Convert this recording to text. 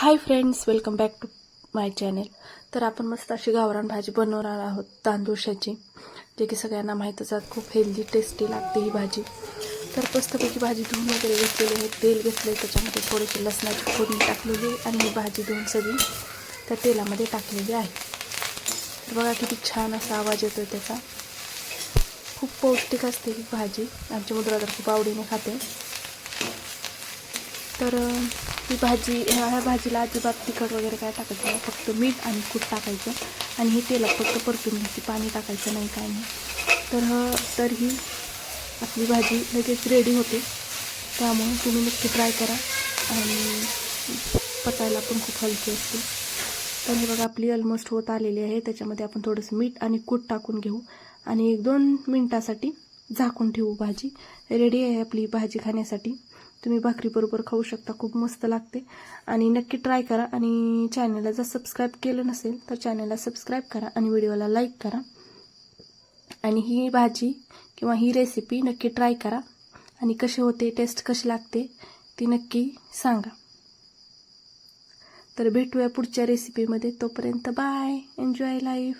Hi friends welcome back to my channel तर आपण मस्त अशी गावरान भाजी बनवणार आहोत तांदूळशाची जे की सगळ्यांना माहीतच आहे खूप हेल्दी टेस्टी लागते ही भाजी. तर मस्तपैकी भाजी धुवून वगैरे घेतलेली आहे तेल घेतले त्याच्यामध्ये थोडीशी लसणाची फोडणी टाकलेली आहे आणि ही भाजी धुवून सगळी त्या तेलामध्ये टाकलेली आहे. तर बघा किती छान असा आवाज येतो त्याचा. खूप पौष्टिक असते ही भाजी. आमची मुद्रा तर खूप आवडीने खाते. तर ही भाजी ह्या ह्या भाजीला अजिबात तिखट वगैरे काय टाकायचं नाही. फक्त मीठ आणि कूट टाकायचं. आणि हे तेलात फक्त परतून घ्यायची. पाणी टाकायचं नाही काय नाही. तर तर ही आपली भाजी लगेच रेडी होते. त्यामुळे तुम्ही नक्की ट्राय करा. आणि पचायला पण खूप हलकी असते. तर हे बघा आपली ऑलमोस्ट होत आलेली आहे. त्याच्यामध्ये आपण थोडंसं मीठ आणि कूट टाकून घेऊ. आणि एक दोन मिनटासाठी झाकून ठेवू भाजी. रेडी आहे आपली भाजी खाण्यासाठी. तुम्ही भाकरीबरोबर खाऊ शकता खूप मस्त लागते. आणि नक्की ट्राय करा आणि चॅनलला जर सबस्क्राईब केलं नसेल तर चॅनलला सबस्क्राईब करा आणि व्हिडिओला लाईक करा. आणि ही भाजी किंवा ही रेसिपी नक्की ट्राय करा. आणि कशी होते टेस्ट कशी लागते ती नक्की सांगा. तर भेटूया पुढच्या रेसिपीमध्ये तोपर्यंत बाय एन्जॉय लाईफ